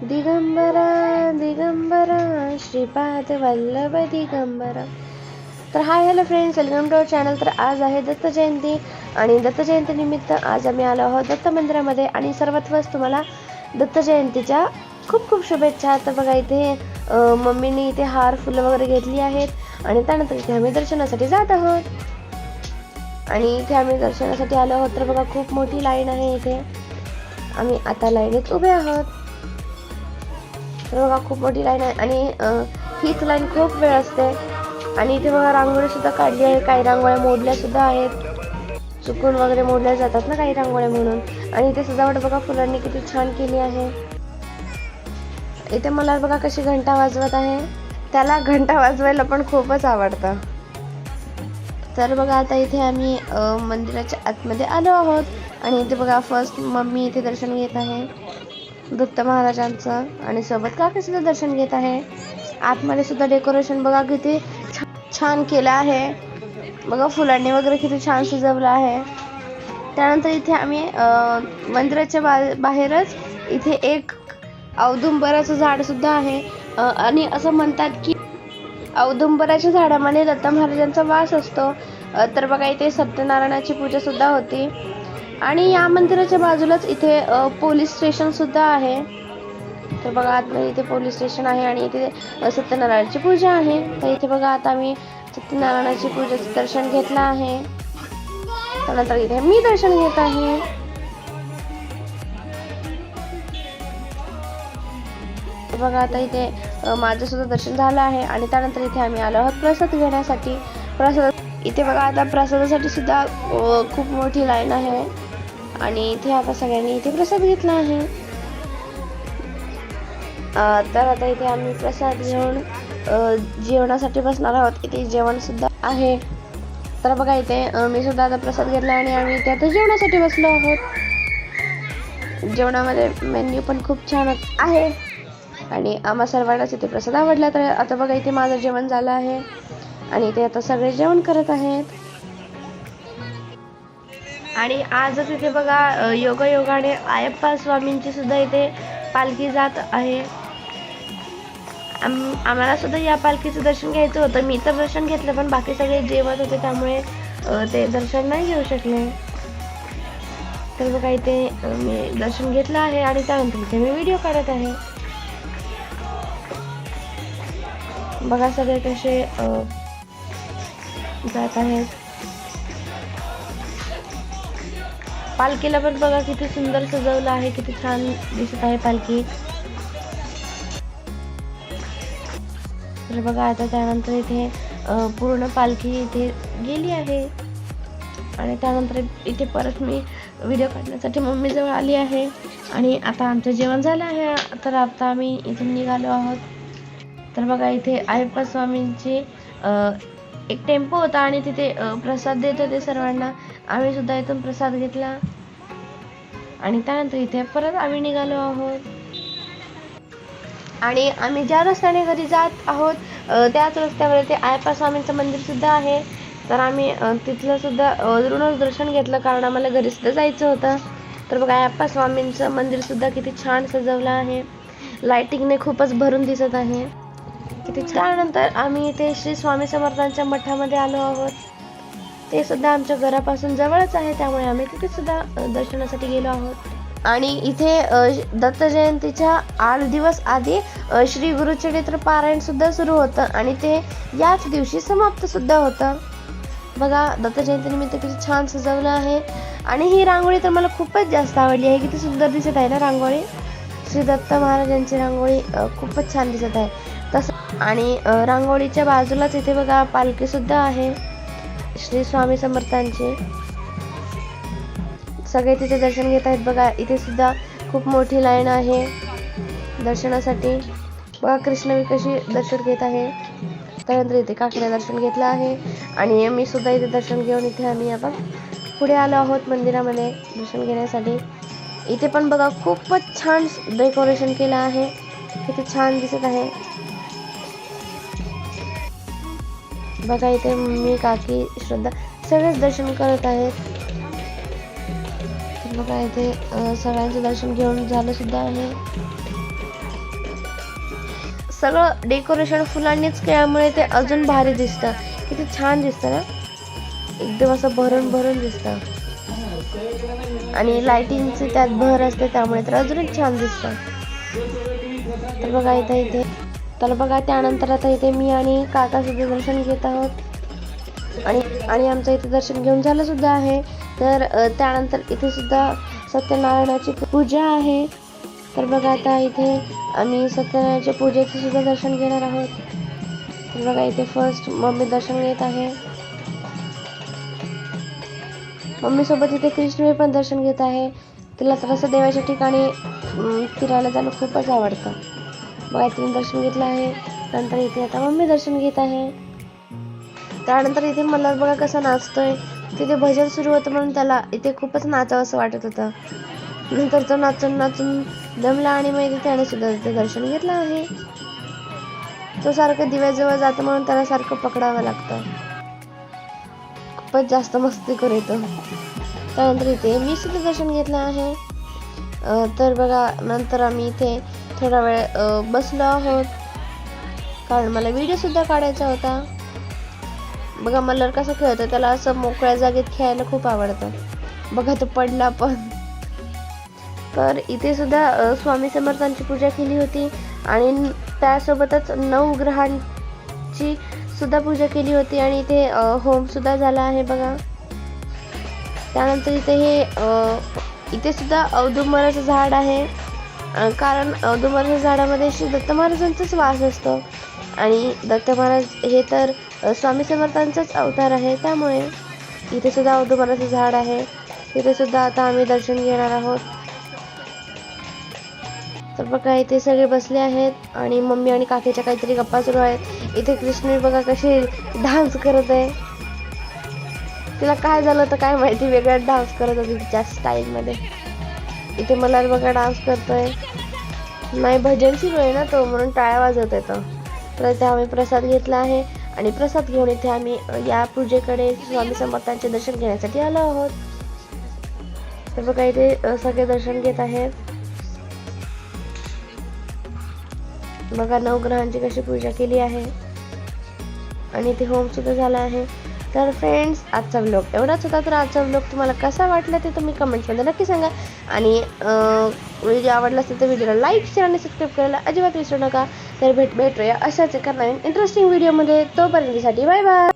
दिगंबरा दिगंबरा श्रीपाद वल्लभ दिगंबरा. तर hi hello friends welcome to our channel तर आज आहे दत्त जयंती आणि दत्त जयंतीनिमित्त आज आम्ही आलो आहोत दत्त मंदिरामध्ये आणि सर्वात तुम्हाला दत्त जयंतीच्या खूप खूप शुभेच्छा. तर बघा इथे मम्मीने इथे हार फुलं वगैरे घेतली आहेत आणि त्यानंतर इथे आम्ही दर्शनासाठी जात आहोत. आणि इथे आम्ही दर्शनासाठी आलो आहोत. तर बघा खूप मोठी लाईन आहे इथे. आम्ही आता लाईनीत उभे आहोत. तर बघा खूप मोठी लाईन आहे. आणि हीच लाईन खूप वेळ असते. आणि इथे बघा रांगोळी सुद्धा काढली आहे. काही रांगोळ्या मोडल्या सुद्धा आहेत. चुकून वगैरे मोडल्या जातात ना काही रांगोळ्या म्हणून. आणि इथे सजावट बघा फुलांनी किती छान केली आहे. इथे मला बघा कशी घंटा वाजवत आहे. त्याला घंटा वाजवायला पण खूपच आवडतं. तर बघा आता इथे आम्ही मंदिराच्या आतमध्ये आलो आहोत. आणि इथे बघा फर्स्ट मम्मी इथे दर्शन घेत आहे. दत्त महाराजांचं आणि सोबत काकाचं सुद्धा दर्शन घेत आहे. आतमध्ये सुद्धा डेकोरेशन बघा किती छान केलं आहे. बघा फुलांनी वगैरे किती छान सजवलं आहे. त्यानंतर इथे आम्ही मंदिराच्या बा बाहेरच इथे एक औदुंबराचं झाड सुद्धा आहे. आणि असं म्हणतात की औदुंबराच्या झाडामध्ये दत्त महाराजांचा वास असतो. तर बघा इथे सत्यनारायणाची पूजा सुद्धा होती. आणि या मंदिराच्या बाजूलाच इथे पोलीस स्टेशन सुद्धा आहे. तर बघा आतमध्ये इथे पोलीस स्टेशन आहे आणि इथे सत्यनारायणाची पूजा आहे. तर इथे बघा आता आम्ही सत्यनारायणाची पूजेचं दर्शन घेतलं आहे. त्यानंतर इथे मी दर्शन घेत आहे. तर बघा आता इथे माझं सुद्धा दर्शन झालं आहे आणि त्यानंतर इथे आम्ही आलो आहोत प्रसाद घेण्यासाठी. प्रसाद इथे बघा आता प्रसादासाठी सुद्धा खूप मोठी लाईन आहे. आणि इथे आता सगळ्यांनी इथे प्रसाद घेतला आहे. तर आता इथे आम्ही प्रसाद घेऊन जेवणासाठी बसणार आहोत. इथे जेवण सुद्धा आहे. तर बघा इथे मी सुद्धा आता प्रसाद घेतला आणि आम्ही इथे आता जेवणासाठी बसलो आहोत. जेवणामध्ये मेन्यू पण खूप छान आहे. आणि आम्हा सर्वांनाच इथे प्रसाद आवडला. तर आता बघा इथे माझं जेवण झालं आहे. आणि इथे आता सगळे जेवण करत आहेत. आणि आजच इथे बघा अ, योगायोगाने आयप्पा स्वामींची सुद्धा इथे पालखी जात आहे. आम- आम्हाला सुद्धा या पालखीचं दर्शन घ्यायचं होतं. मी तर दर्शन घेतलं पण बाकी सगळे जेवत होते त्यामुळे ते दर्शन नाही घेऊ शकले. तर बघा इथे मी दर्शन घेतलं आहे आणि त्यानंतर इथे मी व्हिडिओ काढत आहे. बघा सगळे कसे जात आहेत. पालखीला पण बघा किती सुंदर सजवलं आहे किती छान दिसत आहे पालखी. तर बघा आता त्यानंतर इथे पूर्ण पालखी इथे गेली आहे. आणि त्यानंतर इथे परत मी व्हिडिओ काढण्यासाठी मम्मीजवळ आली आहे. आणि आता आमचं जेवण झालं आहे तर आता आम्ही इथून निघालो आहोत. तर बघा इथे अयप्पा स्वामींची एक टेम्पो होता आणि तिथे प्रसाद देत होते सर्वांना. आम्ही सुद्धा इथून प्रसाद घेतला. आणि त्यानंतर इथे परत आम्ही निघालो आहोत. आणि आम्ही ज्या रस्त्याने घरी जात आहोत त्याच रस्त्यावर ते अयप्पा स्वामींचं मंदिर सुद्धा आहे. तर आम्ही तिथलं सुद्धा अजूनच दर्शन घेतलं कारण आम्हाला घरी सुद्धा जायचं होतं. तर बघा आयप्पा स्वामींचं मंदिर सुद्धा किती छान सजवलं आहे. लाइटिंगने खूपच भरून दिसत आहे. किती त्यानंतर आम्ही इथे श्री स्वामी समर्थांच्या मठामध्ये आलो आहोत. ते सुद्धा आमच्या घरापासून जवळच आहे त्यामुळे आम्ही तिथे सुद्धा दर्शनासाठी गेलो आहोत. आणि इथे दत्तजयंतीच्या दत्त जयंतीच्या आठ दिवस आधी श्री गुरुचरित्र पारायण सुद्धा सुरू होतं आणि ते याच दिवशी समाप्त सुद्धा होतं. बघा दत्त किती छान सजवलं आहे. आणि ही रांगोळी तर मला खूपच जास्त आवडली आहे. किती सुंदर दिसत आहे ना रांगोळी? श्री दत्त महाराजांची रांगोळी खूपच छान दिसत आहे. आणि रांगोळीच्या बाजूलाच इथे बघा पालखी सुद्धा आहे. श्री स्वामी समर्थांची. सगळे तिथे दर्शन घेत आहेत. बघा इथे सुद्धा खूप मोठी लाईन आहे दर्शनासाठी. बघा कृष्णवी कशी दर्शन घेत आहे. त्यानंतर इथे काकीने दर्शन घेतलं आहे. आणि मी सुद्धा इथे दर्शन घेऊन इथे आम्ही आपण पुढे आलो आहोत मंदिरामध्ये दर्शन घेण्यासाठी. इथे पण बघा खूपच छान डेकोरेशन केलं आहे. किती छान दिसत आहे. बघा इथे मी काकी श्रद्धा सगळेच दर्शन करत आहेत. बघा इथे सगळ्यांचं दर्शन घेऊन झालं सुद्धा आहे सगळं डेकोरेशन फुलांनीच केल्यामुळे ते अजून भारी दिसतं. किती छान दिसतं ना? एकदम असं भरून भरून दिसतं. आणि लाइटिंगची त्यात भर असते त्यामुळे तर अजूनच छान दिसतं. तर बघा इथे इथे. तर बघा त्यानंतर आता इथे मी आणि काकासुद्धा दर्शन घेत आहोत. आणि आणि आमचं इथे दर्शन घेऊन झालंसुद्धा आहे. तर त्यानंतर इथे सुद्धा सत्यनारायणाची पूजा आहे. तर बघा आता इथे आम्ही सत्यनारायणाच्या पूजेचं सुद्धा दर्शन घेणार आहोत. तर बघा इथे फर्स्ट मम्मी दर्शन घेत आहे. मम्मीसोबत इथे कृष्ण पण दर्शन घेत आहे. तिला तर असं देवाच्या ठिकाणी फिरायला जाणं खूपच आवडतं. बघा दर्शन घेतलं आहे. नंतर इथे आता मम्मी दर्शन घेत आहे. त्यानंतर इथे मला बघा कसा नाचतोय. तिथे भजन सुरू होतं म्हणून त्याला इथे खूपच नाचावं असं वाटत होतं. नंतर तो नाचून नाचून दमला आणि मग इथे त्याने सुद्धा तिथे दर्शन घेतलं आहे. तो सारखं दिव्याजवळ जातो म्हणून त्याला सारखं पकडावं लागतं. खूपच जास्त मस्ती करू येतो. त्यानंतर इथे मी सुद्धा दर्शन घेतलं आहे. तर बघा नंतर आम्ही इथे थोडा वेळ बसलो आहोत. कारण मला व्हिडिओसुद्धा काढायचा होता. बघा मल्हार कसं खेळतो त्याला असं मोकळ्या जागेत खेळायला खूप आवडतं. बघा तो पडला पण. तर इथे सुद्धा स्वामी समर्थांची पूजा केली होती. आणि त्यासोबतच नऊ ग्रहांची सुद्धा पूजा केली होती. आणि इथे होमसुद्धा झाला आहे बघा. त्यानंतर इथे हे इथे सुद्धा औदुंबराचं झाड आहे. कारण औदुंबराच्या झाडामध्ये श्री दत्त महाराजांचाच वास असतो. आणि दत्त महाराज हे तर स्वामी समर्थांचाच अवतार आहे. त्यामुळे इथे सुद्धा औदुंबराचं झाड आहे. तिथे सुद्धा आता आम्ही दर्शन घेणार आहोत. तर बघा इथे सगळे बसले आहेत आणि मम्मी आणि काकीच्या काहीतरी गप्पा सुरू आहेत. इथे कृष्ण बघा कशी डान्स करत आहे. तिला काय झालं तर काय माहिती वेगळा डान्स करत होती तिच्या स्टाईलमध्ये इथे मला बघा डान्स करतोय. नाही भजन सुरू आहे ना तो म्हणून टाळ्या वाजवत येतो तर इथे आम्ही प्रसाद घेतला आहे आणि प्रसाद घेऊन इथे आम्ही या पूजेकडे स्वामी समर्थांचे दर्शन घेण्यासाठी आलो आहोत. तर बघा इथे सगळे दर्शन घेत आहेत. बघा नवग्रहांची कशी पूजा केली आहे. आणि ते होम सुद्धा झाला आहे. तर फ्रेंड्स आजचा व्लॉग एवढाच होता. तर आजचा व्लॉग तुम्हाला कसा वाटला ते तुम्ही कमेंट्समध्ये नक्की सांगा. आणि व्हिडिओ आवडला असेल तर व्हिडिओला लाईक शेअर आणि सबस्क्राईब करायला अजिबात विसरू नका. तर भेट भेटूया अशाच एका नवीन इंटरेस्टिंग व्हिडिओमध्ये तोपर्यंतसाठी बाय बाय